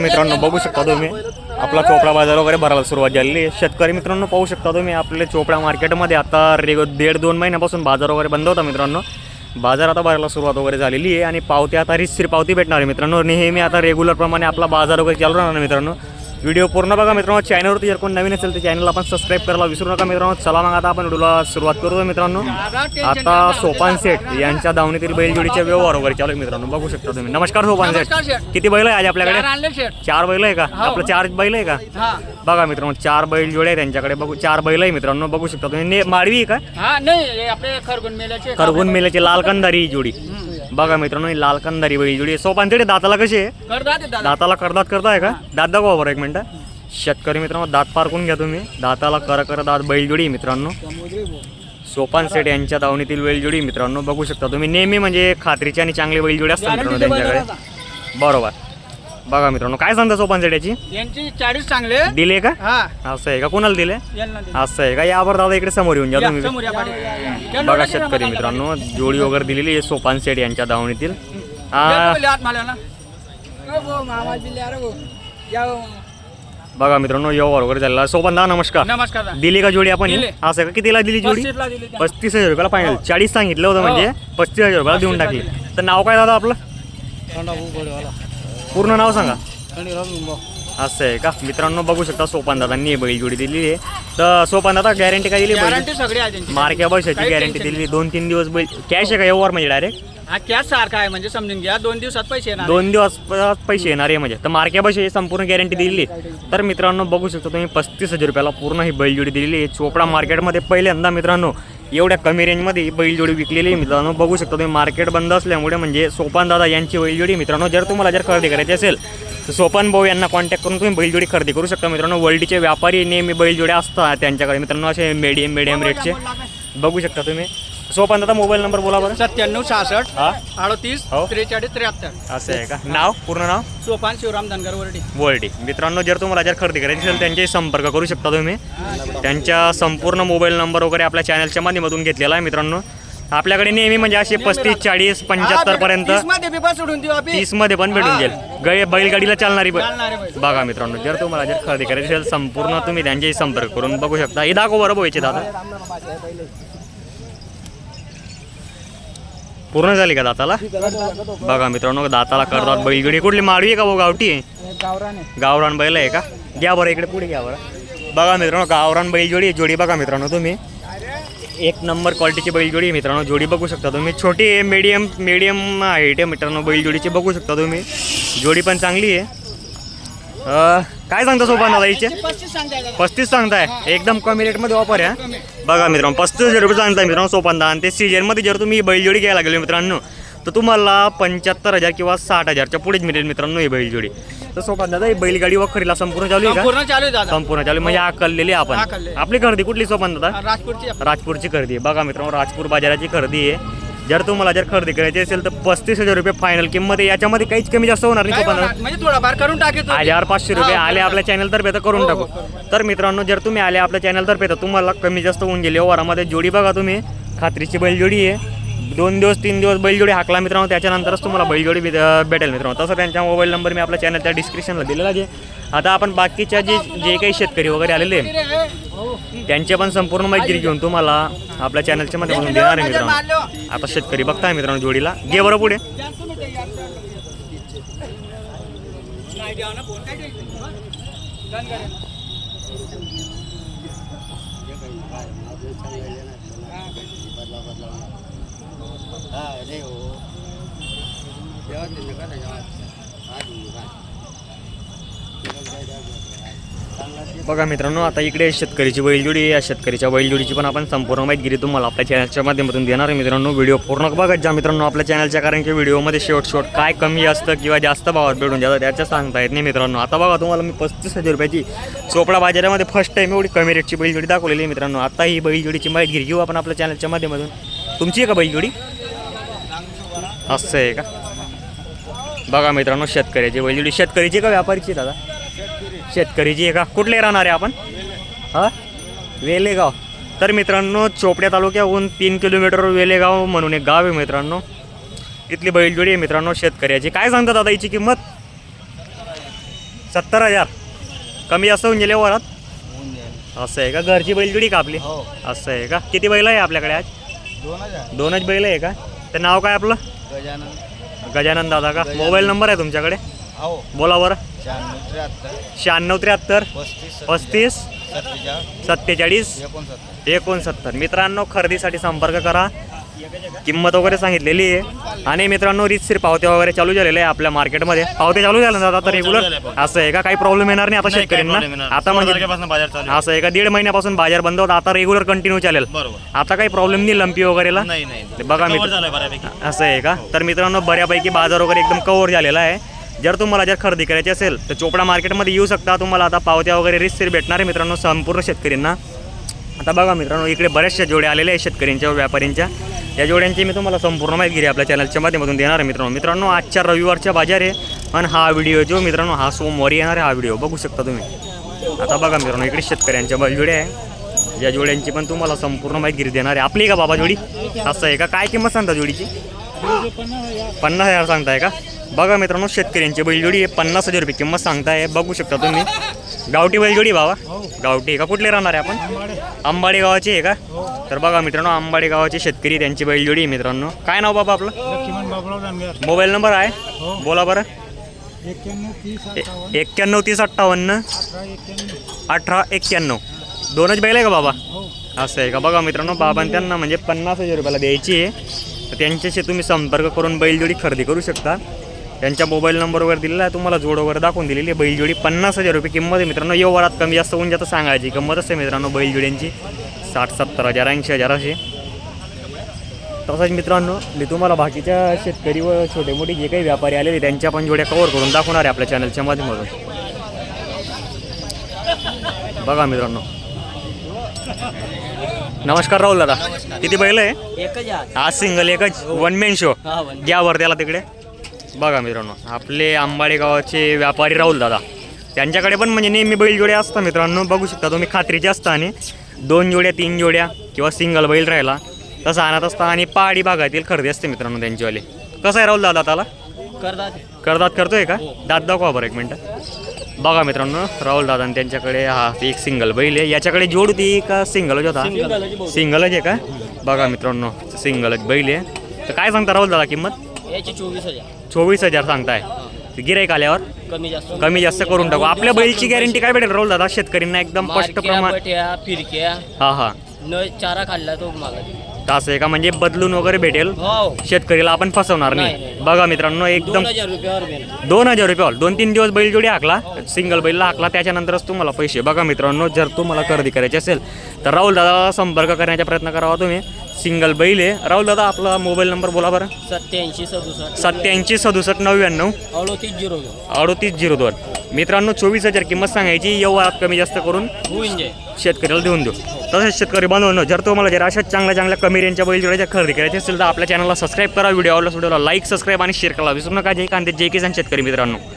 मित्रांनो बघू शकता तुम्ही. आपला चोपडा बाजार वगैरे भरायला सुरुवात झालेली आहे. शेतकरी मित्रांनो पाहू शकता तुम्ही आपले चोपडा मार्केटमध्ये आता रेग दीड दोन महिन्यापासून बाजार वगैरे बंद होता मित्रांनो. बाजार आता भरायला सुरुवात वगैरे झालेली आहे आणि पावती आता रिस्त्री पावती भेटणार आहे मित्रांनो. नेहमी आता रेग्युलरप्रमाणे आपला बाजार वगैरे चालू राहणार मित्रांनो. व्हिडिओ पूर्ण बघा मित्रांनो. चॅनलवरती जर कोण नवीन असेल तर चॅनल आपण सबस्क्राईब करायला विसरू नका मित्रांनो. चला मग आता आपण व्हिडिओला सुरुवात करूया मित्रांनो. आता सोपान सेठ यांच्या दावणीतील बैलजोडीचे व्यवहार वगैरे चालू आहे मित्रांनो. बघू शकता तुम्ही. नमस्कार सोपान सेठ. किती बैल आहे आज आपल्याकडे? चार बैल आहे का? आपलं चार बैल आहे का? हा. बघा मित्रांनो चार बैल जोडे आहे त्यांच्याकडे बघू चार बैल आहे मित्रांनो. बघू शकता तुम्ही. माडवी आहे का? हा हे खरगुन मेल्याचे. करगुन मेल्याची लाल कंदारी ही जोडी. बघा मित्रांनो ही लाल कंदारी बैल जोडी. सोपान सेठ दाताला कशी आहे? दादा. दाताला करदात करताय का? दात दाखवा बरं एक मिनटं. शेतकरी मित्रांनो दात पारकून घ्या तुम्ही दाताला कर कर दात बैलजोडी आहे मित्रांनो सोपान सेठ यांच्या दावणीतील बैलजोडी मित्रांनो बघू शकता तुम्ही नेहमी म्हणजे खात्रीची आणि चांगली बैलजोडी असतात मित्रांनो त्यांच्याकडे बरोबर बघा मित्रांनो काय सांगता सोपान सेठ याची यांची चाळीस चांगले दिले का हा असं आहे का कोणाला दिले. असं आहे का यावर दादा इकडे समोर येऊन जा तुम्ही बघा शेतकरी मित्रांनो जोडी वगैरे दिलेली आहे सोपान सेठ यांच्या दावणीतील बघा मित्रांनो व्यवहार वगैरे. सोपान दादा नमस्कार नमस्कार. दिली का जोडी आपण? दिली. असं का कितीला दिली जोडी पस्तीसला दिली त्या. पस्तीस हजार रुपयाला फायनल चाळीस सांगितलं होतं हो. म्हणजे पस्तीस हजार रुपयाला देऊन टाकली तर नाव काय दादा आपलं पूर्ण नाव सांगा असं आहे का? मित्रांनो बघू शकता सोपान दादांनी बैल जोडी दिलेली आहे. तर सोपान दादा गॅरंटी काय दिली बैल? गॅरंटी सगळी आहे त्यांची. मार्क्या पैशाची काही गॅरंटी tension दिली दोन तीन दिवस बैल कॅश आहे का व्यवहार म्हणजे डायरेक्ट हा कॅश सारखा आहे म्हणजे समजून घ्या. दोन दिवसात पैसे येणार दोन दिवस प- पैसे येणार आहे म्हणजे. तर मार्क्या पैसे संपूर्ण गॅरंटी दिलेली तर मित्रांनो बघू शकता तुम्ही पस्तीस हजार रुपयाला पूर्ण ही बैलजोडी दिलेली आहे. चोपडा मार्केटमध्ये पहिल्यांदा मित्रांनो एवढ्या कमी रेंजमध्ये ही बैलजोडी विकलेली आहे. मित्रांनो बघू शकता तुम्ही मार्केट बंद असल्यामुळे म्हणजे सोपान दादा यांची बैलजोडी मित्रांनो जर तुम्हाला जर खरेदी करायची असेल तर सोपान भाऊ यांना कॉन्टॅक्ट करून तुम्ही बैलजोडी खरेदी करू शकता. मित्रांनो वर्ल्डचे व्यापारी नेहमी बैलजोड्या असतात त्यांच्याकडे. मित्रांनो असे मीडियम मीडियम रेटचे बघू शकता तुम्ही. सोपान दादा मोबाईल नंबर बोला बरं. सत्त्याण्णव सहासष्ट हा? अडतीस हो. त्रेचाळीस त्र्याहत्तर. असं आहे का? नाव? पूर्ण नाव? सोपान शिवराम धनगर वर्डी. वर्ल्ड मित्रांनो जर तुम्हाला जर खरेदी करायची असेल त्यांच्याशी संपर्क करू शकता तुम्ही. त्यांच्या संपूर्ण मोबाईल नंबर वगैरे आपल्या चॅनलच्या माध्यमातून घेतलेला आहे मित्रांनो. आपल्याकडे नेहमी म्हणजे असे पस्तीस चाळीस पंच्याहत्तर पर्यंत मध्ये बी बस सोडून देऊ आपण तीसमध्ये पण भेटून जाईल. गै बैलगाडीला चालणारी ब- चालणारे बैल. बघा मित्रांनो जर तुम्हाला जर खरेदी करायची असेल संपूर्ण तुम्ही त्यांच्याशी संपर्क करून बघू शकता. हे दाखव बरं व्हायचे दादा पूर्ण झाली का दाताला? बघा मित्रांनो दाताला करतात बैलगडी कुठली माडवी आहे का वो गावठी आहे? गावराने गावरान बैल आहे का? घ्या बरं इकडे पुढे घ्या बरं. बघा मित्रांनो गावरान बैल जोडी जोडी बघा मित्रांनो तुम्ही. एक नंबर क्वालिटीची बैल जोडी आहे मित्रांनो. जोडी बघू शकता तुम्ही. छोटी आहे मीडियम मीडियम हाईट आहे मित्रांनो बैल जोडीची बघू शकता तुम्ही. जोडी पण चांगली आहे. काय सांगता सोबत दादा हिचे? पस्तीस सांगताय एकदम कमी रेटमध्ये ऑफर आहे? बघा मित्रांनो पस्तीस हजार रुपये सांगताय मित्रांनो सोपांदा आणि ते सीजनमध्ये जर तुम्ही बैलजोडी घ्यायला गेले मित्रांनो तर तुम्हाला पंच्याहत्तर हजार किंवा साठ हजारच्या पुढेच मिळेल मित्रांनो ही बैलजोडी. तर सोपांदा दादा ही बैलगाडी वखरीला संपूर्ण चालू आहे का? पूर्ण चालू आहे दादा. संपूर्ण चालू. म्हणजे आकललेली आहे आपण आकललेली. आपली खरेदी कुठली सोपांदा दादा? राजपूरची. राजपूरची खरेदी आहे. बघा मित्रांनो राजपूर बाजाराची खरेदी आहे. जर तुम्हाला जर खरेदी करायची असेल तर पस्तीस हजार रुपये फायनल किंमत आहे. याच्यामध्ये काहीच कमी जास्त होणार नाही काय होणार? म्हणजे थोडाफार करून हजार पाचशे रुपये आले आपल्या चॅनल तर्फे तर करून हो, टाकू. हो, तर मित्रांनो जर तुम्ही आले आपल्या चॅनल तर्फे तर तुम्हाला कमी जास्त होऊन गेले. वरामध्ये जोडी बघा तुम्ही. खात्रीची बैलजोडी आहे. दोन दिवस तीन दिवस बैलजोडी हाकला मित्रांनो त्याच्यानंतरच तुम्हाला बैलजोडी भेटेल मित्रांनो. तसं त्यांचा मोबाईल नंबर मी आपल्या चॅनलच्या डिस्क्रिप्शनला दिलेला आहे. आता आपण बाकीच्या जे जे काही शेतकरी वगैरे आलेले आहे, त्यांचे पण संपूर्ण माहिती घेऊन तुम्हाला आपल्या चॅनलच्या माध्यमातून देणार आहे मित्रांनो. आता शेतकरी बघताय मित्रांनो जोडीला. घे बरं पुढे. बघा मित्रांनो आता इकडे शेतकरीची बैलजोडी या शेतकरीच्या बैलजोडीची पण आपण संपूर्ण माहिती तुम्हाला आपल्या चॅनलच्या माध्यमातून देणार आहे मित्रांनो. व्हिडिओ पूर्ण बघा जा मित्रांनो. आपल्या चॅनलच्या कारण की व्हिडिओमध्ये शेवट शेवट काय कमी असतं किंवा जास्त भावात भेटून जातं त्याच्या सांगता येत नाही मित्रांनो. आता बघा तुम्हाला मी पस्तीस हजार रुपयाची चोपडा बाजारामध्ये फर्स्ट टाईम एवढी कमी रेटची बैलजोडी दाखवलेली आहे मित्रांनो. आता ही बैलजोडीची माहिती घेऊ आपण आपल्या चॅनलच्या माध्यमातून. तुमची आहे का बैलजोडी? असं आहे का? बघा मित्रांनो शेतकऱ्याची बैलजोडी. शेतकरीची का व्यापारीची दादा? शेतकरीची आहे का? कुठले राहणार आहे आपण? हा? वेलेगाव. तर मित्रांनो चोपड्या तालुक्याहून तीन किलोमीटर वेलेगाव म्हणून एक गाव आहे मित्रांनो. इथली बैलजोडी आहे मित्रांनो शेतकऱ्याची. काय सांगतात दादा हिची किंमत? सत्तर हजार. कमी जास्त होऊन गेले वरात? असं आहे का? घरची बैलजोडी का आपली? हो. असं आहे का? किती बैल आहे आपल्याकडे आज? दोनच बैल आहे का? ते नाव काय आपलं? गजानन. गजानन दादा का. मोबाईल नंबर आहे तुमच्याकडे? हो. बोला बरं. शहाण्णव त्र्याहत्तर. पस्तीस सत्तेचाळीस. एकोणसत्तर. मित्रांनो खरेदीसाठी संपर्क करा. किंमत वगैरे सांगितलेली आहे. आणि मित्रांनो रीतशीर पावत्या वगैरे चालू झालेले आहे आपल्या मार्केटमध्ये. पावते चालू झाले ना आता रेग्युलर असं आहे का? काही प्रॉब्लेम येणार नाही आता शेतकऱ्यांना? आता म्हणजे असं आहे का? दीड महिन्यापासून बाजार बंद होता. आता रेग्युलर कंटिन्यू चालेल. आता काही प्रॉब्लेम नाही लंपी वगैरेला? बघा मित्र असं आहे का? तर मित्रांनो बऱ्यापैकी बाजार वगैरे एकदम कव्हर झालेला आहे. जर तुम्हाला जर खरेदी करायची असेल तर चोपडा मार्केटमध्ये येऊ शकता. तुम्हाला आता पावत्या वगैरे रिस्थिर भेटणार आहे मित्रांनो संपूर्ण शेतकऱ्यांना. आता बघा मित्रांनो इकडे बऱ्याचशा जोड्या आलेल्या आहेत शेतकऱ्यांच्या व्यापाऱ्यांच्या. या जोड्यांची मी तुम्हाला संपूर्ण माहिती आपल्या चॅनलच्या माध्यमातून देणार आहे मित्रांनो. मित्रांनो आजच्या रविवारच्या बाजार आहे आणि हा व्हिडिओ जो मित्रांनो हा सोमवारी येणार आहे हा व्हिडिओ बघू शकता तुम्ही. आता बघा मित्रांनो इकडे शेतकऱ्यांच्या ब- जोड्या आहे. या जोड्यांची पण तुम्हाला संपूर्ण माहिती देणार आहे. आपली का बाबा जोडी? असं आहे का? काय किंमत सांगता जोडीची? पन्नास हजार सांगताय का? बघा मित्रांनो शेतकऱ्यांची बैलजोडी आहे. पन्नास हजार रुपये किंमत सांगताय. बघू शकता तुम्ही. गावठी बैलजोडी बाबा. गावठी. आहे का कुठले राहणार आहे आपण? आंबाडी गावाची आहे का? तर बघा मित्रांनो आंबाडी गावाचे शेतकरी त्यांची बैलजोडी आहे मित्रांनो. काय नाव बाबा आपलं? मोबाईल नंबर आहे? हो. बोला बरं. एक्क्याण्णव तीस अठ्ठावन्न. अठरा एक्क्याण्णव दोनच बैल आहे का बाबा? हो. असं आहे का? बघा मित्रांनो बाबा त्यांना म्हणजे पन्नास हजार रुपयाला द्यायची आहे. तर त्यांच्याशी तुम्ही संपर्क करून बैलजोडी खरेदी करू शकता. त्यांच्या मोबाईल नंबर वगैरे दिलेला आहे. तुम्हाला जोड वगैरे दाखवून दिलेली आहे. बैलजोडी पन्नास हजार रुपये किंमत आहे मित्रांनो. व्यवहारात कमी जास्त होऊन जातं. सांगायची किंमत असते मित्रांनो बैलजोड्यांची साठ सत्तर हजार ऐंशी हजार असे. तसंच मित्रांनो मी तुम्हाला बाकीच्या शेतकरी व छोटे मोठे जे काही व्यापारी आलेले त्यांच्या पण जोड्या कव्हर करून दाखवणार आहे आपल्या चॅनलच्या माध्यमातून. बघा मित्रांनो. नमस्कार राहुल दादा. किती बैल आहे? आज सिंगल एकच. वन मॅन शो हा वन घ्या वर त्याला तिकडे. बघा मित्रांनो आपले आंबाडे गावाचे व्यापारी राहुल दादा. त्यांच्याकडे पण म्हणजे नेहमी बैल जोड्या असतात मित्रांनो. बघू शकता तुम्ही खात्रीचे असता आणि दोन जोड्या तीन जोड्या किंवा सिंगल बैल राहिला तसं आणत असता आणि पहाडी भागातील खरेदी असते मित्रांनो त्यांचीवाली. कसं आहे राहुल दादा त्याला? करतात. करदात करतोय का? दात दाखवा बरं एक मिनटं. बघा मित्रांनो राहुल दादा त्यांच्याकडे हा एक सिंगल बैल आहे. याच्याकडे जोड होती का सिंगलच होता? सिंगलच आहे. का? बघा मित्रांनो सिंगलच बैल आहे. तर काय सांगता राहुल दादा किंमत? याची चोवीस हजार. चोवीस हजार सांगताय. गिराईक आल्यावर? कमी जास्त कमी जास्त करून टाकू. आपल्या बैलची गॅरंटी काय भेटेल राहुल दादा? शेतकऱ्यांना एकदम स्पष्ट मारक्या, प्रमाण बट्या फिरक्या. हा हा. न चारा खाल्ला तो मला असं आहे का? म्हणजे बदलून वगैरे भेटेल? हो. शेतकरीला आपण फसवणार नाही, नाही नाही. बघा मित्रांनो एकदम दोन हजार रुपयावर मिळेल दोन हजार रुपये दोन तीन दिवस बैलजोडी हाकला सिंगल बैलला हाकला त्याच्यानंतरच तुम्हाला पैसे. बघा मित्रांनो जर तुम्हाला खरेदी करायची असेल तर राहुल दादा संपर्क करण्याचा प्रयत्न करावा तुम्ही. सिंगल बैल आहे. राहुल दादा आपला मोबाईल नंबर बोला बरं. सत्याऐंशी सदुसष्ट. सत्याऐंशी सदुसष्ट नव्याण्णव. अडोतीस झिरो दोन. अडोतीस झिरो दोन. मित्रांनो चोवीस हजार किंमत सांगायची व्यवहारात कमी जास्त करून होऊन जाईल शेतकऱ्याला देऊन देऊ. तसेच शेतकरी बांधवांनो जर तुम्हाला जर अशाच चांगल्या चांगल्या कमी रेंजच्या बैलजोड्याच्या खरेदी करायची असेल तर आपल्या चॅनलला सबस्क्राईब करा व्हिडिओ आवडला व्हिडिओला लाईक सबस्क्राईब आणि शेअर करा. विसरू नका. जय कांदे जय किसान शेतकरी मित्रांनो.